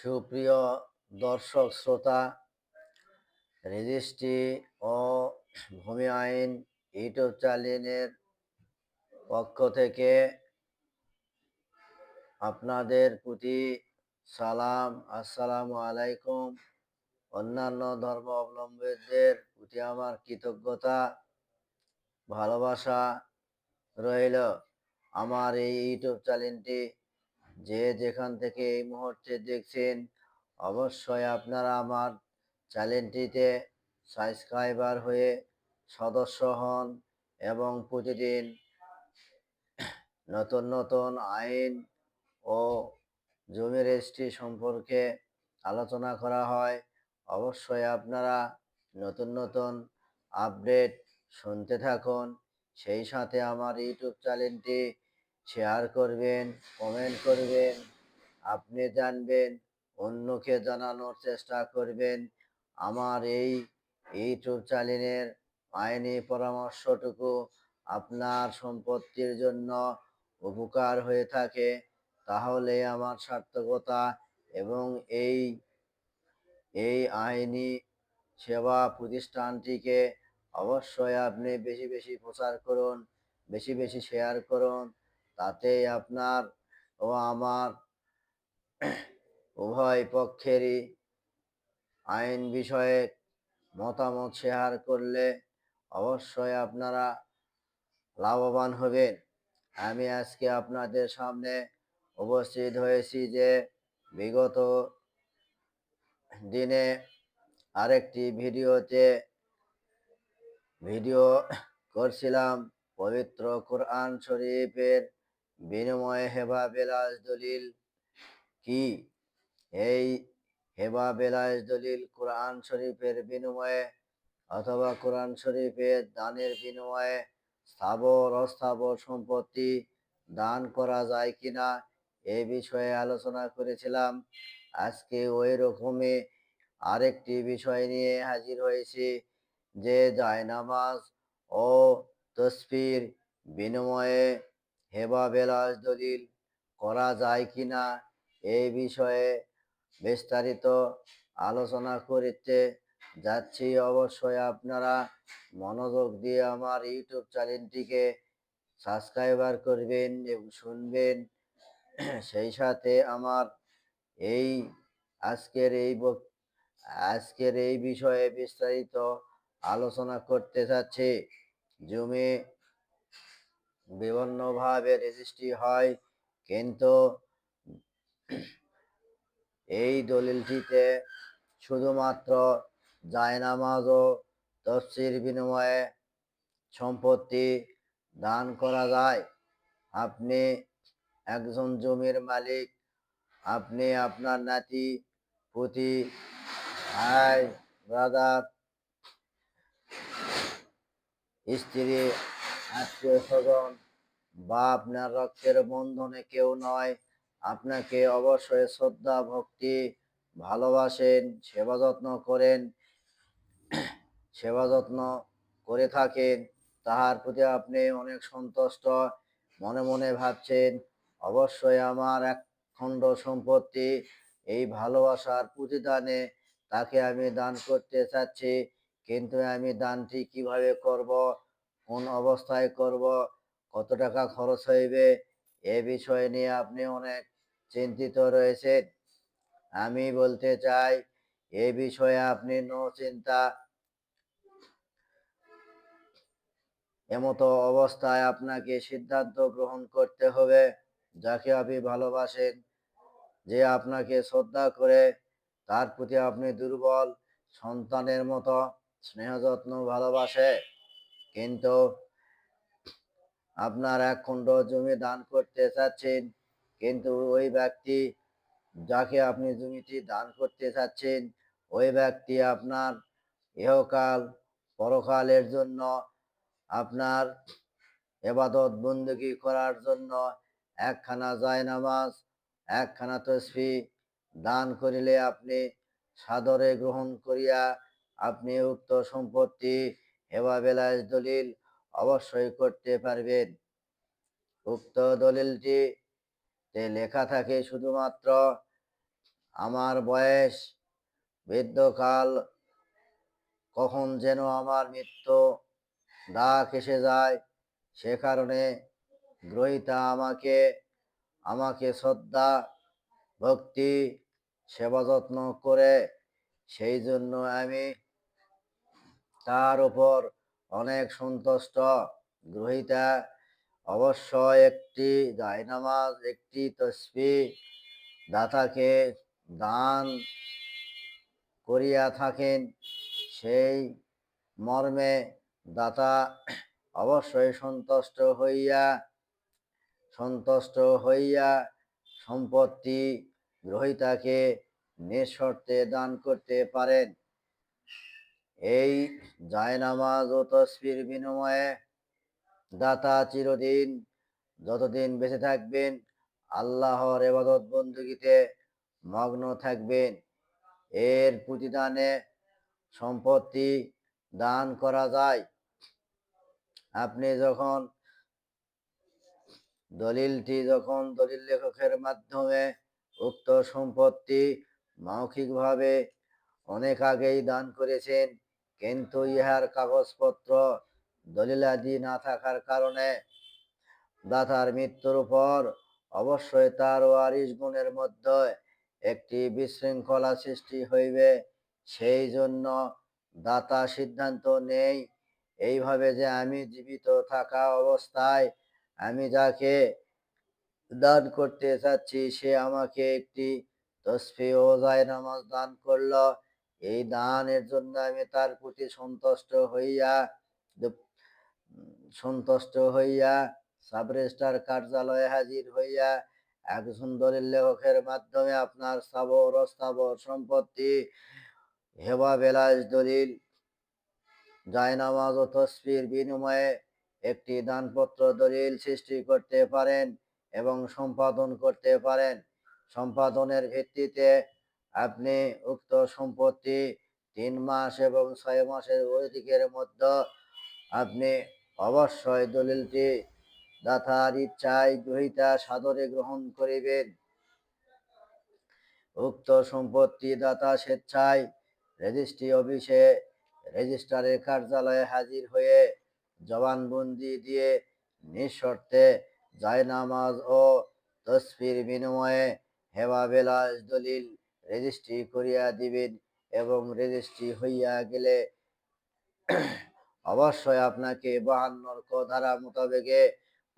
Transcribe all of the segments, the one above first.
সুপ্রিয় দর্শক, শ্রোতা, রেজিস্ট্রি ও ভূমি আইন ইউটিউব চ্যানেলের পক্ষ থেকে আপনাদের প্রতি সালাম, আসসালামু আলাইকুম। অন্যান্য ধর্ম অবলম্বীদের প্রতি আমার কৃতজ্ঞতা, ভালোবাসা রইল। আমার এই ইউটিউব চ্যানেলটি যে যেখান থেকে এই মুহূর্তে দেখছেন, অবশ্যই আপনারা আমার চ্যানেলটিতে সাবস্ক্রাইবার হয়ে সদস্য হন এবং প্রতিদিন নতুন নতুন আইন ও জমি রেজিস্ট্রি সম্পর্কে আলোচনা করা হয়। অবশ্যই আপনারা নতুন নতুন আপডেট শুনতে থাকুন। সেই সাথে আমার ইউটিউব চ্যানেলটি শেয়ার করবেন কমেন্ট করবেন, আপনি জানবেন, অন্যকে জানানোর চেষ্টা করবেন। আমার এই ইউটিউব চ্যানেলের আইনি পরামর্শটুকু আপনার সম্পত্তির জন্য উপকার হয়ে থাকে, তাহলে আমার সার্থকতা এবং এই এই আইনি সেবা প্রতিষ্ঠানটিকে অবশ্যই আপনি বেশি বেশি প্রচার করুন, বেশি বেশি শেয়ার করুন। তাতে আপনার ও আমার উভয় পক্ষেরই আইন বিষয়ে মতামত শেয়ার করলে অবশ্যই আপনারা লাভবান হবেন। আমি আজকে আপনাদের সামনে উপস্থিত হয়েছি যে বিগত দিনে আরেকটি ভিডিওতে ভিডিও করছিলাম, পবিত্র কোরআন শরীফের বিনিময়ে হেবা বেলাস দলিল কি? এই হেবা বেলাস দলিল কোরআন শরীফের বিনিময়ে অথবা কোরআন শরীফের দানের বিনিময়ে স্থাবর, অস্থাবর সম্পত্তি দান করা যায় কিনা? এ বিষয়ে আলোচনা করেছিলাম। আজকে ওই রকমই আরেকটি বিষয় নিয়ে হাজির হয়েছি, যে জায়নামাজ ও তসফির বিনিময়ে হেবা বেলাস দলিল করা যায় কি না এই বিষয়ে বিস্তারিত আলোচনা করতে যাচ্ছি। অবশ্যই আপনারা মনোযোগ দিয়ে আমার ইউটিউব চ্যানেলটিকে সাবস্ক্রাইবার করবেন এবং শুনবেন। সেই সাথে আমার এই আজকের এই আজকের এই বিষয়ে বিস্তারিত আলোচনা করতে চাচ্ছি জমি বিভিন্নভাবে রেজিস্ট্রি হয়, কিন্তু এই দলিলটিতে শুধুমাত্র জায়নামাজ ও তফসির বিনিময়ে সম্পত্তি দান করা যায়। আপনি একজন জমির মালিক, আপনি আপনার নাতি, পুতি, ভাই, ব্রাদার, স্ত্রী আত্মীয় স্বজন বা আপনার রক্তের বন্ধনে কেউ নয়। আপনাকে অবশ্যই শ্রদ্ধা, ভক্তি ভালোবাসেন, সেবা যত্ন করেন, সেবা যত্ন করে থাকেন। তাহার প্রতি আপনি অনেক সন্তুষ্ট, মনে মনে ভাবছেন, অবশ্যই আমার এক খণ্ড সম্পত্তি এই ভালোবাসার প্রতিদানে তাকে আমি দান করতে চাচ্ছি, কিন্তু আমি দানটি কীভাবে করব? কোন অবস্থায় করব, কত টাকা খরচ হইবে, এ বিষয় নিয়ে আপনি অনেক চিন্তিত রয়েছেন। আমি বলতে চাই, এ বিষয়ে আপনি নো চিন্তা এমতো অবস্থায় আপনাকে সিদ্ধান্ত গ্রহণ করতে হবে, যাকে আপনি ভালোবাসেন, যে আপনাকে শ্রদ্ধা করে, তার প্রতি আপনি দুর্বল সন্তানের মতো স্নেহ যত্ন ভালোবাসে। কিন্তু আপনার এক খণ্ড জমি দান করতে চাচ্ছেন, কিন্তু ওই ব্যক্তি যাকে আপনি জমিটি দান করতে চাচ্ছেন, ওই ব্যক্তি আপনার ইহকাল, পরকালের জন্য আপনার এবাদত বন্দুকি করার জন্য একখানা নামাজ একখানা তসফি দান করিলে আপনি সাদরে গ্রহণ করিয়া আপনি উক্ত সম্পত্তি হেবা দলিল অবশ্যই করতে পারবেন। উক্ত দলিলটি লেখা থাকে শুধুমাত্র, আমার বয়স বৃদ্ধকাল, কখন যেন আমার মৃত্যু, ডাক এসে যায়, সে কারণে গ্রহিতা আমাকে আমাকে শ্রদ্ধা, ভক্তি, সেবা যত্ন করে, সেই জন্য আমি তার উপর অনেক সন্তুষ্ট। গ্রহিতা, অবশ্য একটি জায়নামাজ একটি তসবি, দাতাকে দান করিয়া থাকেন, সেই মর্মে দাতা অবশ্যই সন্তুষ্ট হইয়া সন্তুষ্ট হইয়া সম্পত্তি গ্রহিতাকে নিঃশর্তে দান করতে পারেন। এই জায়নামাজ ও তসবির বিনিময়ে দাতা চিরদিন যতদিন বেঁচে থাকবেন, আল্লাহর এবাদত বন্দুকিতে মগ্ন থাকবেন। এর প্রতিদানে সম্পত্তি দান করা যায়। আপনি যখন দলিলটি, যখন দলিল লেখকের মাধ্যমে উক্ত সম্পত্তি মৌখিকভাবে অনেক আগেই দান করেছেন কিন্তু ইহার কাগজপত্র দলিলাদি না থাকার কারণে দাতার মৃত্যুর পর অবশ্যই তার ওয়ারিশ গুণের মধ্যে একটি বিশৃঙ্খলা সৃষ্টি হইবে। সেই জন্য দাতা সিদ্ধান্ত নেই। এইভাবে যে আমি জীবিত থাকা অবস্থায় আমি যাকে দান করতে চাচ্ছি, সে আমাকে একটি তসফি ও নামাজ দান করল। এই দানের জন্য আমি তার প্রতি সন্তুষ্ট হইয়া সন্তুষ্ট হইয়া সাব রেজিস্ট্রার কার্যালয়ে হাজির হইয়া একজন দলিল লেখকের মাধ্যমে আপনার স্থাবর অস্থাবর সম্পত্তি, হেবা বেলাস দলিল, জায়নামাজ ও তসফির বিনিময়ে একটি দানপত্র দলিল সৃষ্টি করতে পারেন এবং সম্পাদন করতে পারেন। সম্পাদনের ভিত্তিতে আপনি উক্ত সম্পত্তি তিন মাস এবং ছয় মাসের অধিকের মধ্যে আপনি অবশ্যই দলিলটি দাতার ইচ্ছায় গ্রহিতা সাদরে গ্রহণ করিবেন। উক্ত সম্পত্তি দাতা স্বেচ্ছায় রেজিস্ট্রি অফিসে রেজিস্ট্রারের কার্যালয়ে হাজির হয়ে জবানবন্দি দিয়ে নিঃশর্তে জায়নামাজ ও তসফির বিনিময়ে হেবা বেলাস দলিল রেজিস্ট্রি করিয়া দিবেন এবং রেজিস্ট্রি হইয়া গেলে অবশ্যই আপনাকে বাহান্নর ক ধারা মোতাবেকে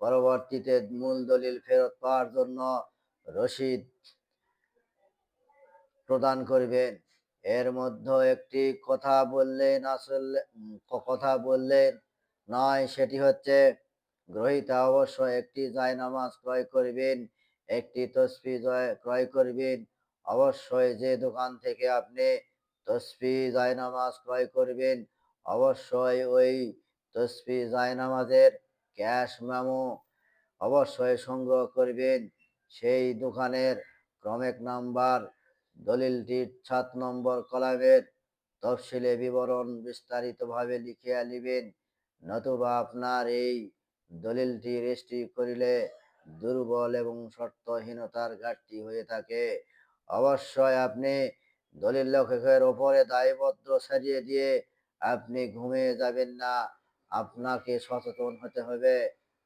পরবর্তীতে মূল দলিল ফেরত পাওয়ার জন্য রসিদ প্রদান করবেন। এর মধ্যে একটি কথা বললেন আসলে, কথা বললেন নয়, সেটি হচ্ছে গ্রহিতা অবশ্যই একটি জায়নামাজ ক্রয় করবেন, একটি তসবি ক্রয় করবেন অবশ্যই যে দোকান থেকে আপনি তসবি, জায়নামাজ ক্রয় করবেন, অবশ্যই ওই তসবি, জায়নামাজের ক্যাশ মেমো অবশ্যই সংগ্রহ করবেন। সেই দোকানের ক্রমিক নাম্বার দলিলটির সাত নম্বর কলামের তফসিলে বিবরণ বিস্তারিতভাবে লিখিয়া লিবেন নতুবা আপনার এই দলিলটি রেজিস্ট্রি করিলে দুর্বল এবং শর্তহীনতার ঘাটতি হয়ে থাকে। অবশ্যই আপনি দলিল লেখকের ওপরে দায়বদ্ধ সারিয়ে দিয়ে আপনি ঘুমিয়ে যাবেন না। আপনাকে সচেতন হতে হবে।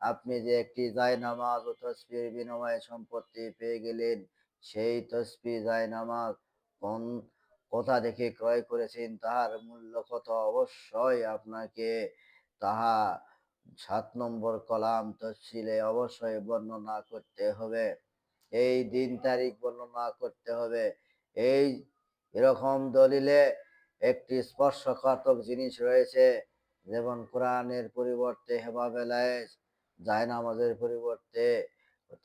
আপনি যে একটি জায়নামাজ ও তসবির বিনিময়ে সম্পত্তি পেয়ে গেলেন, সেই তসবি জায়নামাজ কোন, কোথা থেকে ক্রয় করেছেন, তাহার মূল্য কত? অবশ্যই আপনাকে তাহা সাত নম্বর কলাম তফসিলে অবশ্যই বর্ণনা করতে হবে। এই দিন তারিখ বর্ণনা করতে হবে। এই এরকম দলিলে একটি স্পর্শকাতক জিনিস রয়েছে, যেমন কোরআনের পরিবর্তে হেবা বেলায়েজ জায়নামাজের পরিবর্তে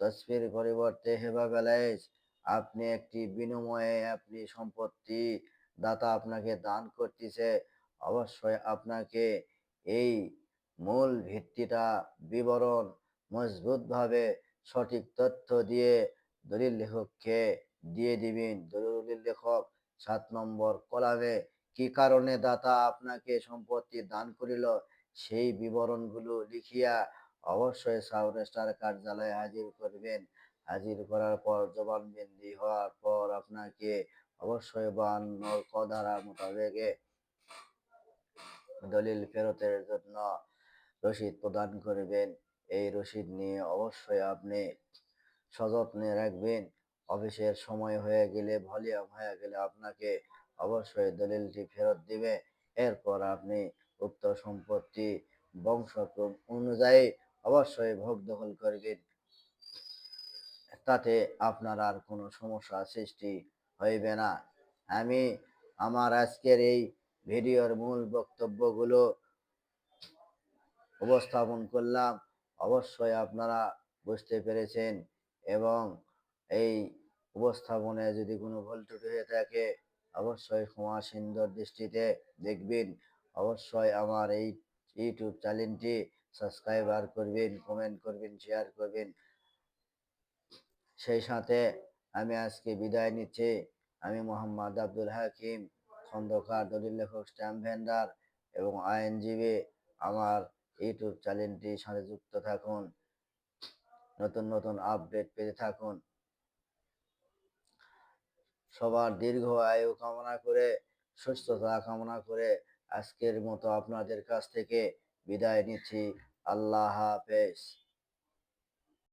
তসফির পরিবর্তে হেবা বেলায়েজ আপনি একটি বিনিময়ে আপনি সম্পত্তি দাতা আপনাকে দান করতেছে, অবশ্যই আপনাকে এই মূল ভিত্তিটা বিবরণ মজবুতভাবে সঠিক তথ্য দিয়ে দলিল লেখককে দিয়ে দিবেন। দলিল লেখক সাত নম্বর কলামে কি কারণে দাতা আপনাকে সম্পত্তি দান করিল, সেই বিবরণগুলো লিখিয়া অবশ্যই সাউরেস্টার কার্যালয়ে হাজির করবেন। হাজির করার পর জবানবন্দি হওয়ার পর আপনাকে অবশ্যই বান্ন ধারা মোতাবেকে দলিল ফেরতের জন্য রসিদ প্রদান করবেন। এই রসিদ নিয়ে অবশ্যই আপনি সযত্নে রাখবেন। অফিসের সময় হয়ে গেলে, ভলিউম হয়ে গেলে আপনাকে অবশ্যই দলিলটি ফেরত দিবে। এরপর আপনি উক্ত সম্পত্তি বংশক্রম অনুযায়ী অবশ্যই ভোগ দখল করবেন। তাতে আপনার আর কোনো সমস্যা সৃষ্টি হইবে না। আমি আমার আজকের এই ভিডিওর মূল বক্তব্যগুলো উপস্থাপন করলাম। অবশ্যই আপনারা বুঝতে পেরেছেন এবং এই উপস্থাপনায় যদি কোনো ভুল ত্রুটি হয়ে থাকে, অবশ্যই ক্ষমা সুন্দর দৃষ্টিতে দেখবেন। অবশ্যই আমার এই ইউটিউব চ্যানেলটি সাবস্ক্রাইবার করবেন, কমেন্ট করবেন, শেয়ার করবেন। সেই সাথে আমি আজকে বিদায় নিচ্ছি। আমি মোহাম্মদ আব্দুল হাকিম, খন্দকার দলিল লেখক, স্ট্যাম্প ভেন্ডার এবং আইনজীবী। আমার ইউটিউব চ্যানেলটির সাথে যুক্ত থাকুন। নতুন নতুন আপডেট পেতে থাকুন। সবার দীর্ঘ আয়ু কামনা করে, সুস্থতা কামনা করে আজকের মতো আপনাদের কাছ থেকে বিদায় নিচ্ছি। আল্লাহ হাফেজ।